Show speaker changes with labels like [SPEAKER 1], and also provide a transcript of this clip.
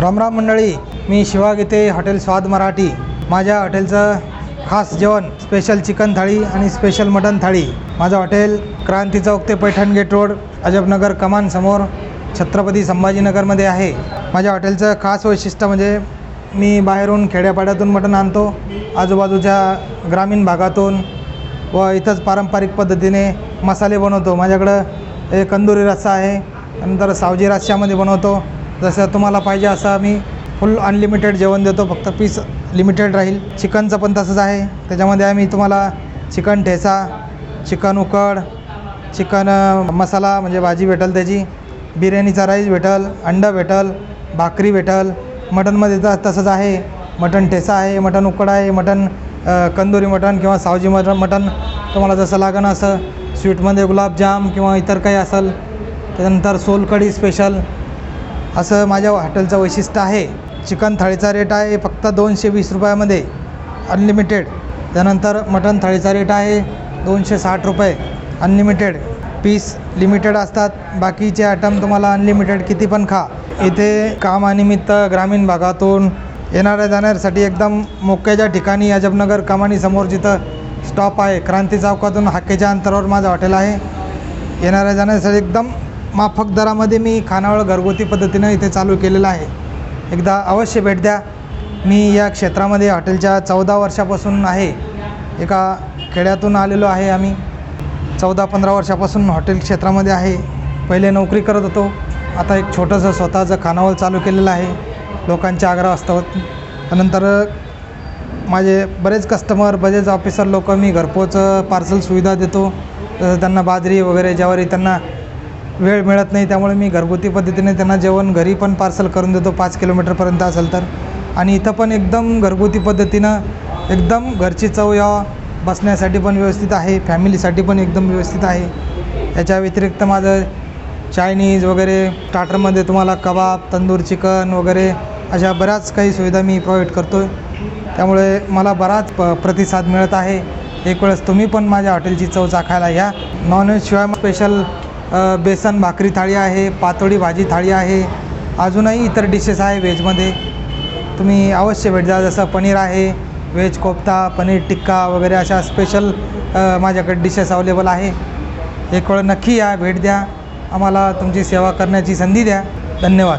[SPEAKER 1] रामराम मंडळी मी शिवा गीते हॉटेल स्वाद मराठी. माझ्या हॉटेलचं खास जेवण स्पेशल चिकन थाळी आणि स्पेशल मटन थाळी. माझं हॉटेल क्रांती चौक ते पैठण गेट रोड अजबनगर कमान समोर छत्रपती संभाजीनगरमध्ये आहे. माझ्या हॉटेलचं खास वैशिष्ट्य म्हणजे मी बाहेरून खेड्यापाड्यातून मटण आणतो आजूबाजूच्या ग्रामीण भागातून व इथंच पारंपरिक पद्धतीने मसाले बनवतो. माझ्याकडं एक कंदुरी रस्सा आहे नंतर सावजी रस्स्यामध्ये बनवतो. जसं तुम्हाला पाहिजे असं आम्ही फुल अनलिमिटेड जेवण देतो फक्त पीस लिमिटेड राहील. चिकनचं पण तसंच आहे. त्याच्यामध्ये आम्ही तुम्हाला चिकन ठेचा चिकन उकड चिकन मसाला म्हणजे भाजी भेटेल त्याची बिर्याणीचा राईस भेटेल अंडं भेटेल भाकरी भेटेल मटनमध्ये तर तसंच आहे. मटन ठेचा आहे मटन उकड आहे मटन कंदुरी मटन किंवा सावजी मटन मटन तुम्हाला जसं लागन असं. स्वीटमध्ये गुलाबजाम किंवा इतर काही असेल. त्यानंतर सोलकढी स्पेशल असं माझ्या हॉटेलचं वैशिष्ट्य आहे. चिकन थाळीचा रेट आहे फक्त दोनशे वीस रुपयामध्ये. अनलिमिटेड त्यानंतर मटन थाळीचा रेट आहे दोनशे साठ रुपये. अनलिमिटेड पीस लिमिटेड असतात. बाकीचे आयटम तुम्हाला अनलिमिटेड किती पण खा. इथे कामानिमित्त ग्रामीण भागातून येणाऱ्या जाण्यासाठी एकदम मोक्याच्या ठिकाणी अजबनगर कमानीसमोर जिथं स्टॉप आहे. क्रांती चौकातून हाकेच्या अंतरावर माझं हॉटेल आहे. येणाऱ्या जाण्यासाठी एकदम माफक दरामध्ये मी खानावळ घरगुती पद्धतीनं इथे चालू केलेलं आहे. एकदा अवश्य भेट द्या. मी या क्षेत्रामध्ये हॉटेलच्या चौदा वर्षापासून आहे. एका खेड्यातून आलेलो आहे आम्ही. चौदा पंधरा वर्षापासून हॉटेल क्षेत्रामध्ये आहे. पहिले नोकरी करत होतो. आता एक छोटंसं स्वतःचं खानावळ चालू केलेलं आहे. लोकांच्या आग्रह असतात त्यानंतर माझे बरेच कस्टमर बरेच ऑफिसर लोक मी घरपोच पार्सल सुविधा देतो. त्यांना बाजरी वगैरे ज्यावरी त्यांना वेळ मिळत नाही त्यामुळे मी घरगुती पद्धतीने त्यांना जेवण घरी पण पार्सल करून देतो पाच किलोमीटरपर्यंत असेल तर. आणि इथं पण एकदम घरगुती पद्धतीनं एकदम घरची चव या बसण्यासाठी पण व्यवस्थित आहे फॅमिलीसाठी पण एकदम व्यवस्थित आहे. याच्या व्यतिरिक्त माझं चायनीज वगैरे स्टार्टरमध्ये तुम्हाला कबाब तंदूर चिकन वगैरे अशा बऱ्याच काही सुविधा मी प्रोव्हाइड करतो त्यामुळे मला बराच प प्रतिसाद मिळत आहे. एक वेळेस तुम्ही पण माझ्या हॉटेलची चव चाखायला या. नॉनव्हेजशिवाय स्पेशल बेसन भाकरी थाळी आहे पातोडी भाजी थाळी आहे अजूनही इतर डिशेस आहे व्हेजमध्ये तुम्ही अवश्य भेट द्या जसं पनीर आहे व्हेज कोफ्ता पनीर टिक्का वगैरे अशा स्पेशल माझ्याकडे डिशेस अवेलेबल आहे. एक वेळ नक्की या भेट द्या. आम्हाला तुमची सेवा करण्याची संधी द्या. धन्यवाद.